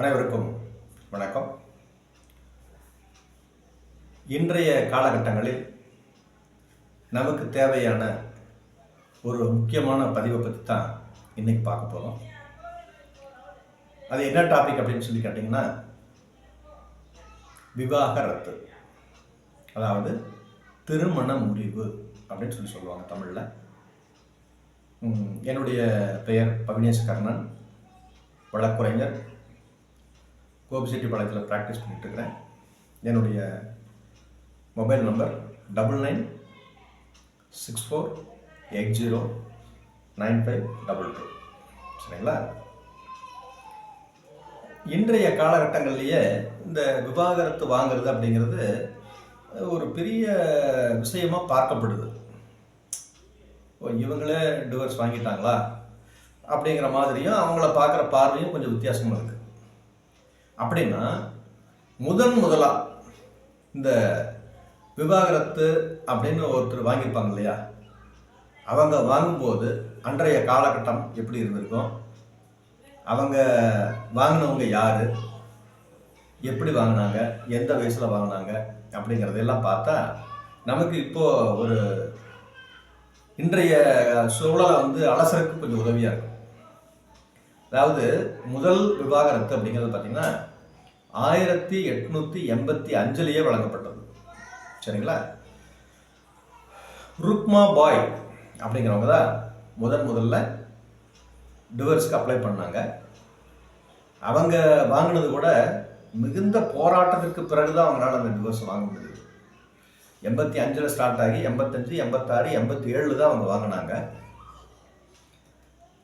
அனைவருக்கும் வணக்கம். இன்றைய காலகட்டங்களில் நமக்கு தேவையான ஒரு முக்கியமான பதிவை பற்றி தான் இன்னைக்கு பார்க்க போகிறோம் அது என்ன டாபிக் அப்படின்னு சொல்லி கேட்டிங்கன்னா விவாக ரத்து. அதாவது திருமண முறிவு அப்படின்னு சொல்லி சொல்லுவாங்க தமிழில். என்னுடைய பெயர் பவினேஷ் கர்ணன் வழக்குரைஞர். கோபிசெட்டிப்பாளையத்தில் ப்ராக்டிஸ் பண்ணிட்டுருக்கிறேன். என்னுடைய mobile number double nine six four eight zero nine five double two சரிங்களா? இன்றைய காலகட்டங்கள்லேயே இந்த விவாகரத்து வாங்குறது அப்படிங்கிறது ஒரு பெரிய விஷயமாக பார்க்கப்படுது. ஓ இவங்களே டிவர்ஸ் வாங்கிட்டாங்களா? அப்படிங்கிற மாதிரியும் அவங்கள பார்க்குற பார்வையும் கொஞ்சம் வித்தியாசமாக இருக்குது அப்படின்னா முதன் முதலா இந்த விவாகரத்து அப்படின்னு ஒருத்தர் வாங்கியிருப்பாங்க இல்லையா? அவங்க வாங்கும்போது அன்றைய காலகட்டம் எப்படி இருந்திருக்கும்? அவங்க வாங்கினவங்க யார்? எப்படி வாங்கினாங்க? எந்த வயசில் வாங்கினாங்க? அப்படிங்கிறதெல்லாம் பார்த்தா நமக்கு இப்போ ஒரு இன்றைய சூழலை வந்து அலசருக்கு கொஞ்சம் உதவியாக இருக்கும். அதாவது முதல் விவாகரத்து அப்படிங்கிறது பார்த்தீங்கன்னா ஆயிரத்தி எட்நூற்றி எண்பத்தி அஞ்சுலேயே வழங்கப்பட்டது. சரிங்களா? ருக்மா பாய் அப்படிங்கிறவங்க தான் முதன் முதல்ல டிவர்ஸ்க்கு அப்ளை பண்ணாங்க. அவங்க வாங்கினது கூட மிகுந்த போராட்டத்திற்கு பிறகு தான் அவங்களால அந்த டிவோர்ஸ் வாங்க முடியுது எண்பத்தி அஞ்சில் ஸ்டார்ட் ஆகி எண்பத்தஞ்சு எண்பத்தாறு எண்பத்தி ஏழில் தான் அவங்க வாங்கினாங்க.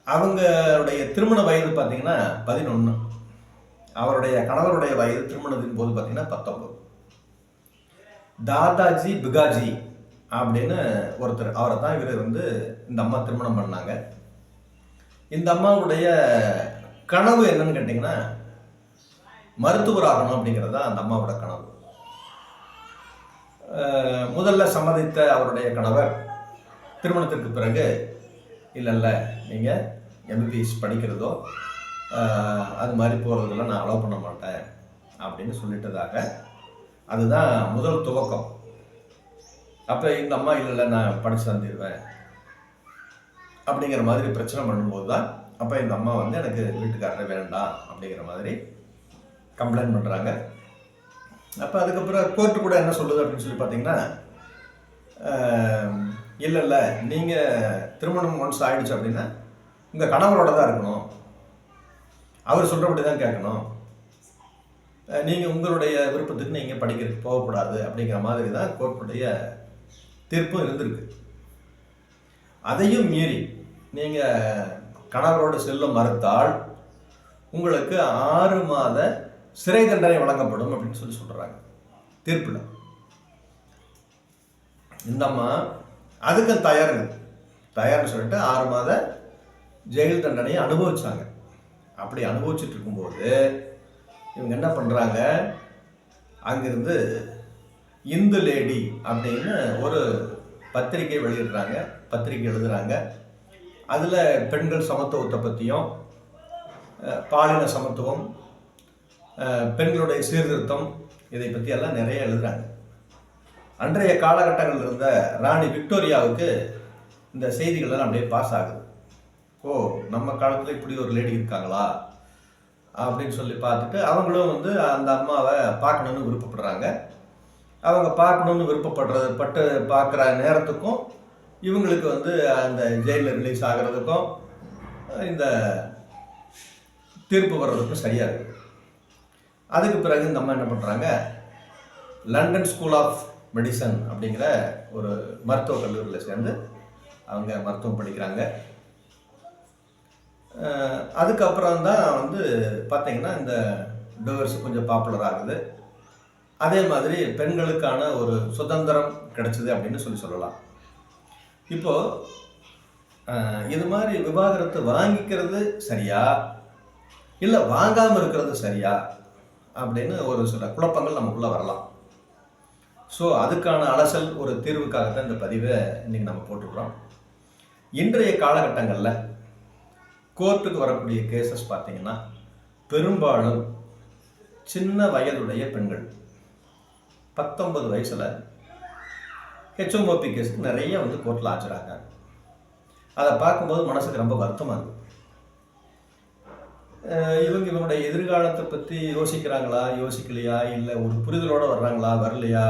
அவங்களுடைய திருமண வயது பார்த்தீங்கன்னா பதினொன்று அவருடைய கணவருடைய வயது திருமணத்தின் போது பார்த்தீங்கன்னா பத்தொன்பது. தாதாஜி பிகாஜி அப்படின்னு ஒருத்தர் அவரை தான் இவர் வந்து இந்த அம்மா திருமணம் பண்ணாங்க. இந்த அம்மாவுடைய கனவு என்னன்னு கேட்டிங்கன்னா மருத்துவர் ஆகணும் அப்படிங்கிறது தான் அந்த அம்மாவோட கனவு. முதல்ல சம்மதித்த அவருடைய கணவர் திருமணத்திற்கு பிறகு இல்லை இல்லை நீங்கள் எம்பிபிஎஸ் படிக்கிறதோ அது மாதிரி போகிறதெல்லாம் நான் அலோவ் பண்ண மாட்டேன் அப்படின்னு சொல்லிட்டதாக. அதுதான் முதல் துவக்கம். அப்போ இந்த அம்மா இல்லை நான் படித்து தந்துடுவேன் அப்படிங்கிற மாதிரி பிரச்சனை பண்ணும்போது தான் அப்போ இந்த அம்மா வந்து எனக்கு வீட்டுக்காரரை வேண்டாம் அப்படிங்கிற மாதிரி கம்ப்ளைண்ட் பண்ணுறாங்க அப்போ அதுக்கப்புறம் கோர்ட்டு கூட என்ன சொல்லுது அப்படின்னு சொல்லி பார்த்தீங்கன்னா இல்லை இல்லை நீங்கள் திருமணம் ஒன்ஸ் ஆயிடுச்சு அப்படின்னா உங்கள் கணவரோட தான் இருக்கணும். அவர் சொல்கிறபடி தான் கேட்கணும் நீங்கள் உங்களுடைய விருப்பத்துக்கு நீங்கள் படிக்கிறதுக்கு போகக்கூடாது அப்படிங்கிற மாதிரி தான் கோர்ட்டுடைய தீர்ப்பும் இருந்திருக்கு. அதையும் மீறி நீங்கள் கணவரோடு செல்ல மறுத்தால் உங்களுக்கு ஆறு மாத சிறை தண்டனை வழங்கப்படும் அப்படின்னு சொல்லி சொல்கிறாங்க தீர்ப்பில். இந்தம்மா அதுக்கு தயாருங்க. தயார்னு சொல்லிட்டு ஆறு மாத ஜெயில் தண்டனையை அனுபவிச்சாங்க. அப்படி அனுபவிச்சுட்டு இருக்கும்போது இவங்க என்ன பண்ணுறாங்க அங்கிருந்து இந்து லேடி அப்படின்னு ஒரு பத்திரிகை வெளியிடுறாங்க பத்திரிகை எழுதுகிறாங்க அதில் பெண்கள் சமத்துவத்தை பற்றியும் பாலின சமத்துவம் பெண்களுடைய சீர்திருத்தம் இதை பற்றி எல்லாம் நிறைய எழுதுறாங்க. அன்றைய காலகட்டங்களில் இருந்த ராணி விக்டோரியாவுக்கு இந்த செய்திகள் எல்லாம் அப்படியே பாஸ் ஆகுது. ஓ நம்ம காலத்தில் இப்படி ஒரு லேடி இருக்காங்களா? அப்படின்னு சொல்லி பார்த்துட்டு அவங்களும் வந்து அந்த அம்மாவை பார்க்கணுன்னு விருப்பப்படுறாங்க. அவங்க பார்க்கணுன்னு விருப்பப்படுறது பட்டு பார்க்குற நேரத்துக்கும் இவங்களுக்கு வந்து அந்த ஜெயிலில் ரிலீஸ் ஆகிறதுக்கும் இந்த தீர்ப்பு வர்றதுக்கும் சரியாக இருக்குது அதுக்கு பிறகு இந்த அம்மா என்ன பண்ணுறாங்க லண்டன் ஸ்கூல் ஆஃப் மெடிசன் அப்படிங்கிற ஒரு மருத்துவக் கல்லூரியில் சேர்ந்து அவங்க மருத்துவம் படிக்கிறாங்க. அதுக்கப்புறம் தான் வந்து பார்த்தீங்கன்னா இந்த டிவர்ஸ் கொஞ்சம் பாப்புலர் ஆகுது. அதே மாதிரி பெண்களுக்கான ஒரு சுதந்திரம் கிடைச்சிது அப்படின்னு சொல்லி சொல்லலாம். இப்போது இது மாதிரி விவாகரத்து வாங்கிக்கிறது சரியா? இல்லை வாங்காமல் இருக்கிறது சரியா? அப்படின்னு ஒரு சில குழப்பங்கள் நமக்குள்ளே வரலாம். ஸோ அதுக்கான அலசல் ஒரு தீர்வுக்காகத்தான் இந்த பதிவை இன்றைக்கி நம்ம போட்டுக்கிறோம் இன்றைய காலகட்டங்களில் கோர்ட்டுக்கு வரக்கூடிய கேசஸ் பார்த்தீங்கன்னா பெரும்பாலும் சின்ன வயதுடைய பெண்கள். பத்தொன்பது வயசில் ஹெச்எம்ஓபி கேஸுக்கு நிறைய வந்து கோர்ட்டில் ஆச்சுறாங்க அதை பார்க்கும்போது மனசுக்கு ரொம்ப வருத்தமாக இருக்குது இவங்க இவங்களுடைய எதிர்காலத்தை பற்றி யோசிக்கிறாங்களா யோசிக்கலையா இல்லை ஒரு புரிதலோடு வர்றாங்களா வரலையா?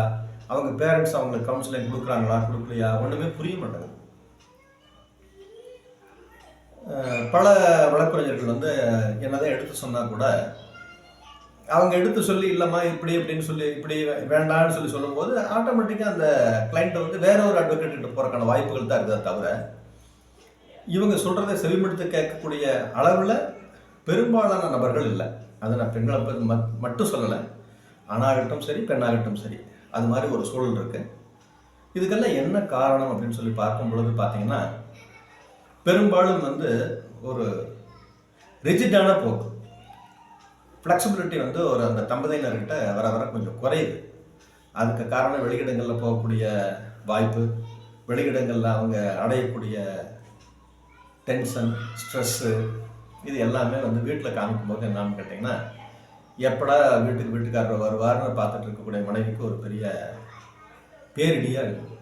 அவங்க பேரண்ட்ஸ் அவங்களுக்கு கவுன்சிலிங் கொடுக்குறாங்களா கொடுக்கலையா? ஒன்றுமே புரிய மாட்டாங்க பல வழக்கறிஞர்கள் வந்து என்னதான் எடுத்து சொன்னால் கூட அவங்க எடுத்து சொல்லி இல்லைம்மா இப்படி இப்படின்னு சொல்லி இப்படி வேண்டாம்னு சொல்லி சொல்லும்போது ஆட்டோமேட்டிக்காக அந்த கிளைண்ட்டை வந்து வேற ஒரு அட்வொகேட்டு போகிறக்கான வாய்ப்புகள் தான் இருக்குதா தவிர இவங்க சொல்கிறத செவிமடுத்து கேட்கக்கூடிய அளவில் பெரும்பாலான நபர்கள் இல்லை. அதை நான் பெண்களை மட்- மட்டும் சொல்லலை. ஆணாகட்டும் சரி பெண்ணாகட்டும் சரி அது மாதிரி ஒரு சூழல் இருக்குது இதுக்கெல்லாம் என்ன காரணம் அப்படின்னு சொல்லி பார்க்கும் பொழுது பார்த்தீங்கன்னா பெரும்பாலும் வந்து ஒரு ரிஜிட்டான போக்கு. ஃப்ளெக்சிபிலிட்டி வந்து ஒரு அந்த தம்பதியினர்கிட்ட வர வர கொஞ்சம் குறையுது. அதுக்கு காரணம் வெளியிடங்களில் போகக்கூடிய வாய்ப்பு வெளியிடங்களில் அவங்க அடையக்கூடிய டென்ஷன் ஸ்ட்ரெஸ்ஸு இது எல்லாமே வந்து வீட்டில் காமிக்கும்போது என்னன்னு கேட்டிங்கன்னா எப்படா வீட்டுக்கு வீட்டுக்காரர் வருவார்னு பார்த்துட்டு இருக்கக்கூடிய மனைவிக்கு ஒரு பெரிய பேரிடியாக இருக்குது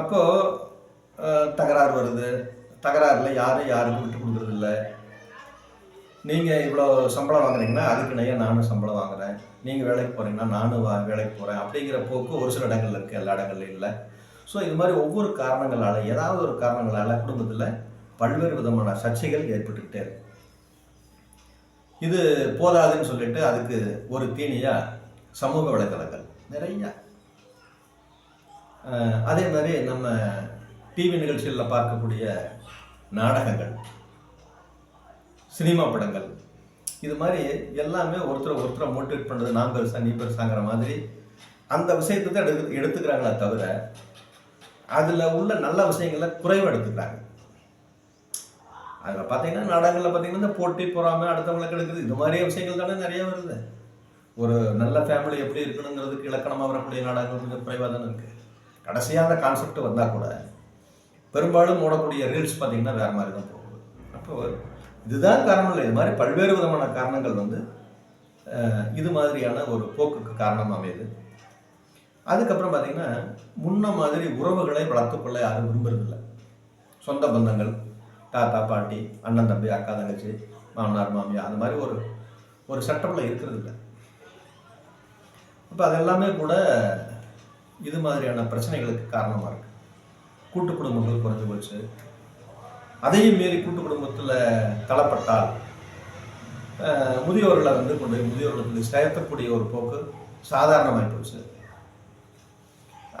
அப்போது தகராறு வருது. தகராறில் யாரும் யாருக்கும் விட்டு கொடுக்குறது இல்லை நீங்கள் இவ்வளோ சம்பளம் வாங்குறீங்கன்னா அதுக்கு நிறைய நானும் சம்பளம் வாங்குறேன். நீங்கள் வேலைக்கு போகிறீங்கன்னா நானும் வா வேலைக்கு போகிறேன் அப்படிங்கிற போக்கு ஒரு சில இடங்கள்ல இருக்குது எல்லா இடங்கள்லையும் இல்லை. ஸோ இது மாதிரி ஒவ்வொரு காரணங்களால் ஏதாவது ஒரு காரணங்களால் குடும்பத்தில் பல்வேறு விதமான சர்ச்சைகள் ஏற்பட்டுக்கிட்டே இருக்கு. இது போதாதுன்னு சொல்லிட்டு அதுக்கு ஒரு தீனியாக சமூக வலைதளங்கள் நிறையா. அதே மாதிரி நம்ம டிவி நிகழ்ச்சிகளில் பார்க்கக்கூடிய நாடகங்கள் சினிமா படங்கள் இது மாதிரி எல்லாமே ஒருத்தரை ஒருத்தரை மோட்டிவேட் பண்ணுறது நான் பெருசா நீ பெருசாங்கிற மாதிரி அந்த விஷயத்தை தான் எடுத்து எடுத்துக்கிறாங்களே தவிர அதில் உள்ள நல்ல விஷயங்களை குறைவு எடுத்துக்கிறாங்க. அதில் பார்த்தீங்கன்னா நாடகங்களில் பார்த்தீங்கன்னா இந்த போட்டி பொறாமை அடுத்தவங்களுக்கு எடுக்குது இது மாதிரியே விஷயங்கள் தானே நிறைய வருது. ஒரு நல்ல ஃபேமிலி எப்படி இருக்கணுங்கிறதுக்கு இலக்கணமாக வரக்கூடிய நாடகங்கள் கொஞ்சம் குறைவாக தானே இருக்குது கடைசியாக அந்த கான்செப்ட் வந்தால் கூட பெரும்பாலும் ஓடக்கூடிய ரீல்ஸ் பார்த்தீங்கன்னா வேறு மாதிரி தான் போகுது. அப்போ இதுதான் காரணம் இல்லை. இது மாதிரி பல்வேறு விதமான காரணங்கள் வந்து இது மாதிரியான ஒரு போக்குக்கு காரணம் அமையுது. அதுக்கப்புறம் பார்த்தீங்கன்னா முன்ன மாதிரி உறவுகளை வளர்த்துக்கொள்ள யாரும் விரும்புறதில்ல. சொந்த பந்தங்கள் தாத்தா பாட்டி அண்ணன் தம்பி அக்கா தங்கச்சி மாமனார் மாமியார் அது மாதிரி ஒரு ஒரு செட்டப்பில் இருக்கிறது இல்லை அப்போ அதெல்லாமே கூட இது மாதிரியான பிரச்சனைகளுக்கு காரணமாக இருக்குது கூட்டு குடும்பங்கள் குறைஞ்சு போச்சு. அதையும் மீறி கூட்டு குடும்பத்தில் தளப்பட்டால் முதியோர்களை வந்து கொண்டு போய் முதியோர்களுக்கு சேர்த்தக்கூடிய ஒரு போக்கு சாதாரணமாக போச்சு.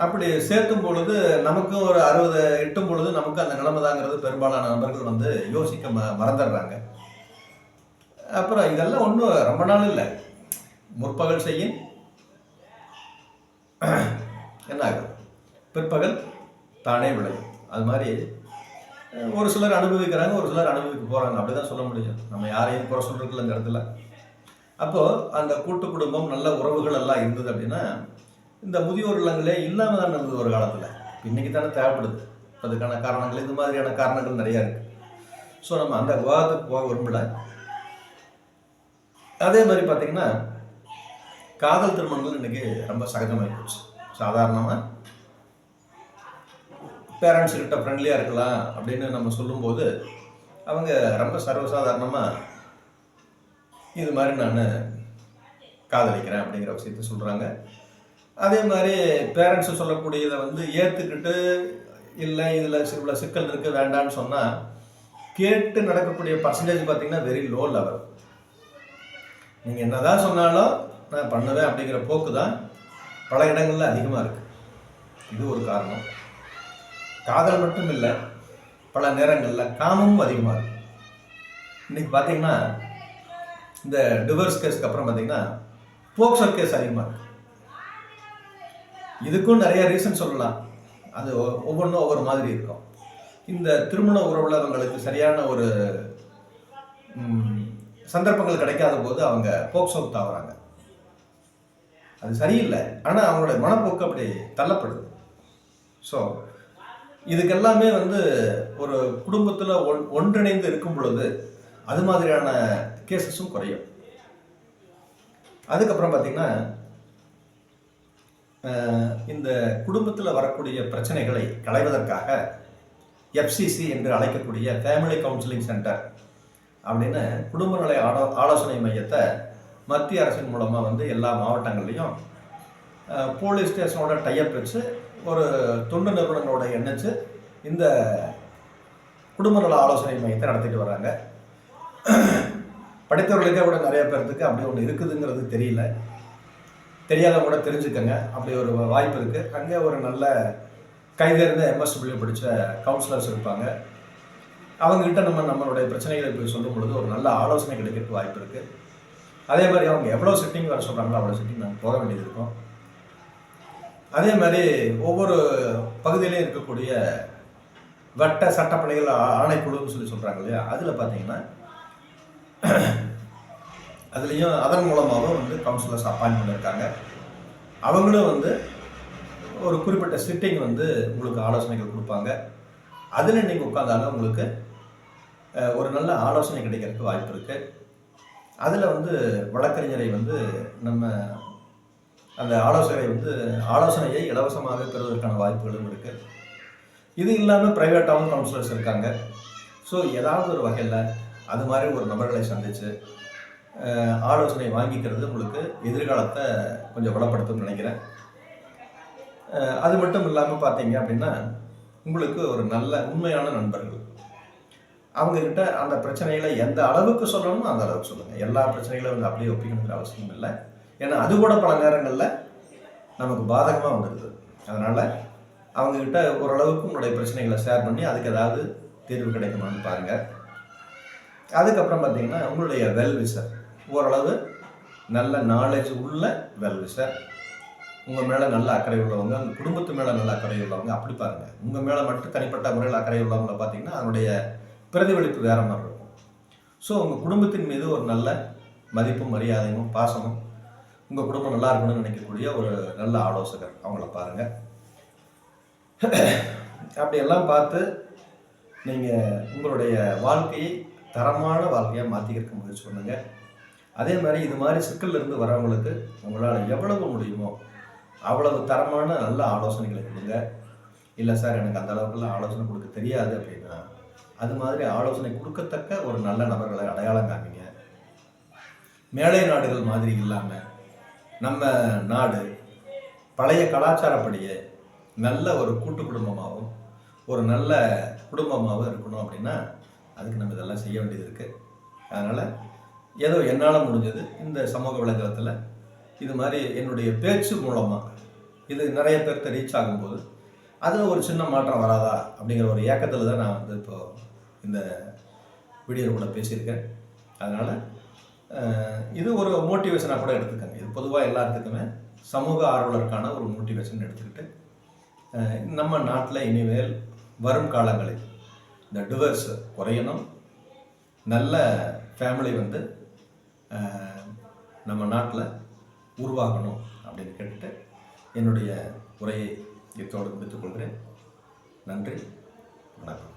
அப்படி சேர்த்தும் பொழுது நமக்கும் ஒரு அறுபது எட்டும் பொழுது நமக்கு அந்த நிலைமை தாங்கிறது பெரும்பாலான நபர்கள் வந்து யோசிக்க ம மறந்துடுறாங்க. அப்புறம் இதெல்லாம் ஒன்றும் ரொம்ப நாள் இல்லை. முற்பகல் செய்யும். என்ன ஆகும் பிற்பகல் தானே விளையும் அது மாதிரி ஒரு சிலர் அனுபவிக்கிறாங்க ஒரு சிலர் அனுபவிக்க போகிறாங்க அப்படி தான் சொல்ல முடியும். நம்ம யாரையும் குறை சொல்றதுல இந்த இடத்துல. அப்போது அந்த கூட்டு குடும்பம் நல்ல உறவுகள் எல்லாம் இருந்தது அப்படின்னா இந்த முதியோர் இல்லங்களே இல்லாமல் தான் இருந்தது ஒரு காலத்தில். இன்னைக்கு தானே தேவைப்படுது. அதுக்கான காரணங்கள் இது மாதிரியான காரணங்கள் நிறையா இருக்குது ஸோ நம்ம அந்த விவாதத்துக்கு போக விரும்பல. அதே மாதிரி பார்த்திங்கன்னா காதல் திருமணங்கள் இன்னைக்கு ரொம்ப சகஜமாகி போச்சு. சாதாரணமாக பேரண்ட்ஸ் கிட்ட ஃப்ரெண்ட்லியாக இருக்கலாம் அப்படின்னு நம்ம சொல்லும்போது அவங்க ரொம்ப சர்வசாதாரணமாக இது மாதிரி நான் காதலிக்கிறேன் அப்படிங்கிற விஷயத்த சொல்கிறாங்க அதே மாதிரி பேரண்ட்ஸு சொல்லக்கூடியதை வந்து ஏற்றுக்கிட்டு இல்லை இதில் இவ்வளோ சிக்கல் இருக்குது வேண்டான்னு சொன்னால் கேட்டு நடக்கக்கூடிய பர்சன்டேஜ் பார்த்தீங்கன்னா வெரி லோ லெவல் நீங்கள் என்ன தான் சொன்னாலும் நான் பண்ணுவேன் அப்படிங்கிற போக்கு தான் பல இடங்களில் அதிகமாக இருக்குது இது ஒரு காரணம். காதல் மட்டும் இல்லை பல நேரங்களில் காமமும் அதிகமாக இருக்கும் இன்னைக்கு பார்த்தீங்கன்னா இந்த டிவர்ஸ் கேஸ்க்கு அப்புறம் பார்த்தீங்கன்னா போக்சோ கேஸ் அதிகமாக இருக்கு. இதுக்கும் நிறைய ரீசன் சொல்லலாம். அது ஒ- ஒவ்வொன்றும் ஒவ்வொரு மாதிரி இருக்கும். இந்த திருமண உறவுல அவங்களுக்கு சரியான ஒரு சந்தர்ப்பங்கள் கிடைக்காத போது அவங்க போக்சோ தாவறாங்க. அது சரியில்லை. ஆனால் அவங்களுடைய மனப்போக்கு அப்படி தள்ளப்படுது. ஸோ இதுக்கெல்லாமே வந்து ஒரு குடும்பத்தில் ஒன் ஒன்றிணைந்து இருக்கும் பொழுது அது மாதிரியான கேசஸும் குறையும். அதுக்கப்புறம் பார்த்தீங்கன்னா இந்த குடும்பத்தில் வரக்கூடிய பிரச்சனைகளை களைவதற்காக எஃப்சிசி என்று அழைக்கக்கூடிய ஃபேமிலி கவுன்சிலிங் சென்டர் அப்படின்னு குடும்ப நிலை ஆலோ ஆலோசனை மையத்தை மத்திய அரசின் மூலமாக வந்து எல்லா மாவட்டங்கள்லையும் போலீஸ் ஸ்டேஷனோட டைப் வச்சு ஒரு தொண்டு நிறுவனங்களோட எண்ணச்சு இந்த குடும்ப நல ஆலோசனை மையத்தை நடத்திட்டு வராங்க. படித்தவர்களுக்கே கூட நிறைய பேர்த்துக்கு அப்படி ஒன்று இருக்குதுங்கிறது தெரியல. தெரியாதவங்க கூட தெரிஞ்சுக்கங்க. அப்படி ஒரு வாய்ப்பு இருக்குது அங்கே ஒரு நல்ல கைதேர்ந்த எம்எஸ்டபிள்யூ படித்த கவுன்சிலர்ஸ் இருப்பாங்க. அவங்ககிட்ட நம்ம நம்மளுடைய பிரச்சனைகளை போய் சொல்லும் பொழுது ஒரு நல்ல ஆலோசனை கிடைக்கிறதுக்கு வாய்ப்பு இருக்குது அதே மாதிரி அவங்க எவ்வளோ செட்டிங் வர சொல்கிறாங்களோ அவ்வளோ செட்டிங் நாங்கள் போக வேண்டியது இருக்கும். அதே மாதிரி ஒவ்வொரு பகுதியிலையும் இருக்கக்கூடிய வட்ட சட்டப்பணிகள் ஆணைக்குழுன்னு சொல்லி சொல்கிறாங்க இல்லையா? அதில் பார்த்தீங்கன்னா அதுலேயும் அதன் மூலமாகவும் வந்து கவுன்சிலர்ஸ் அப்பாயின்ட் பண்ணியிருக்காங்க அவங்களும் வந்து ஒரு குறிப்பிட்ட சிட்டிங் வந்து உங்களுக்கு ஆலோசனைகள் கொடுப்பாங்க. அதில் நீங்கள் உட்காந்தாலும் உங்களுக்கு ஒரு நல்ல ஆலோசனை கிடைக்கிறதுக்கு வாய்ப்பு இருக்குது அதில் வந்து வழக்கறிஞரை வந்து நம்ம அந்த ஆலோசனை வந்து ஆலோசனையை இலவசமாக பெறுவதற்கான வாய்ப்புகளும் இருக்குது இது இல்லாமல் ப்ரைவேட்டாகவும் கவுன்சிலர்ஸ் இருக்காங்க. ஸோ ஏதாவது ஒரு வகையில் அது மாதிரி ஒரு நபர்களை சந்தித்து ஆலோசனை வாங்கிக்கிறது உங்களுக்கு எதிர்காலத்தை கொஞ்சம் வளப்படுத்தும்னு நினைக்கிறேன். அது மட்டும் இல்லாமல் பார்த்தீங்க அப்படின்னா உங்களுக்கு ஒரு நல்ல உண்மையான நண்பர்கள். அவங்கக்கிட்ட அந்த பிரச்சனைகளை எந்த அளவுக்கு சொல்லணுமோ அந்த அளவுக்கு சொல்லுங்கள் எல்லா பிரச்சனைகளும் வந்து அப்படியே ஒப்பிக்கணுங்கிற அவசியம் இல்லை. ஏன்னா அது கூட பல நேரங்களில் நமக்கு பாதகமாக வந்துடுது அதனால் அவங்கக்கிட்ட ஓரளவுக்கு உங்களுடைய பிரச்சனைகளை ஷேர் பண்ணி அதுக்கு ஏதாவது தீர்வு கிடைக்குமான்னு பாருங்கள் அதுக்கப்புறம் பார்த்தீங்கன்னா உங்களுடைய வெல்விசர் ஓரளவு நல்ல நாலேஜ் உள்ள வெல்விசர் உங்கள் மேலே நல்ல அக்கறை உள்ளவங்க உங்கள் குடும்பத்து மேலே நல்ல அக்கறை உள்ளவங்க அப்படி பாருங்கள் உங்கள் மேலே மட்டும் தனிப்பட்ட முறையில் அக்கறை உள்ளவங்கள பார்த்தீங்கன்னா அதனுடைய பிரதிபலிப்பு வேறு மாதிரி இருக்கும். ஸோ உங்கள் குடும்பத்தின் மீது ஒரு நல்ல மதிப்பும் மரியாதையும் பாசமும் உங்கள் குடும்பம் நல்லா இருக்கணும்னு நினைக்கக்கூடிய ஒரு நல்ல ஆலோசகர் அவங்கள பாருங்கள் அப்படியெல்லாம் பார்த்து நீங்கள் உங்களுடைய வாழ்க்கையை தரமான வாழ்க்கையாக மாற்றிக்கிறதுக்கு முயற்சி பண்ணுங்க. அதே மாதிரி இது மாதிரி சிக்கல்ல இருந்து வரவங்களுக்கு உங்களால் எவ்வளவு முடியுமோ அவ்வளவு தரமான நல்ல ஆலோசனைகளை கொடுங்க. இல்லை சார் எனக்கு அந்த அளவுக்குலாம் ஆலோசனை கொடுக்க தெரியாது அப்படின்னா அது மாதிரி ஆலோசனை கொடுக்கத்தக்க ஒரு நல்ல நபர்களை அடையாளம் காமிங்க. மேலை நாடுகள் மாதிரி இல்லாமல் நம்ம நாடு பழைய கலாச்சாரப்படியே நல்ல ஒரு கூட்டு குடும்பமாகவும் ஒரு நல்ல குடும்பமாகவும் இருக்கணும் அப்படின்னா அதுக்கு நம்ம இதெல்லாம் செய்ய வேண்டியது இருக்குது அதனால் ஏதோ என்னால் முடிஞ்சது இந்த சமூக வலைதளத்தில் இது மாதிரி என்னுடைய பேச்சு மூலமாக இது நிறைய பேர்த்த ரீச் ஆகும்போது அதில் ஒரு சின்ன மாற்றம் வராதா அப்படிங்கிற ஒரு ஏக்கத்தில் தான் நான் வந்து இப்போ இந்த வீடியோவில் கூட பேசியிருக்கேன். அதனால் இது ஒரு மோட்டிவேஷனாக கூட எடுத்துக்கங்க. பொதுவாக எல்லாத்துக்குமே சமூக ஆர்வலருக்கான ஒரு மோட்டிவேஷன் எடுத்துக்கிட்டு நம்ம நாட்டில் இனிமேல் வரும் காலங்களில் இந்த டிவர்ஸ் குறையணும். நல்ல ஃபேமிலி வந்து நம்ம நாட்டில் உருவாகணும் அப்படின்னு கேட்டுட்டு என்னுடைய உரையை இத்தோடு முடித்துக்கொள்கிறேன் நன்றி வணக்கம்.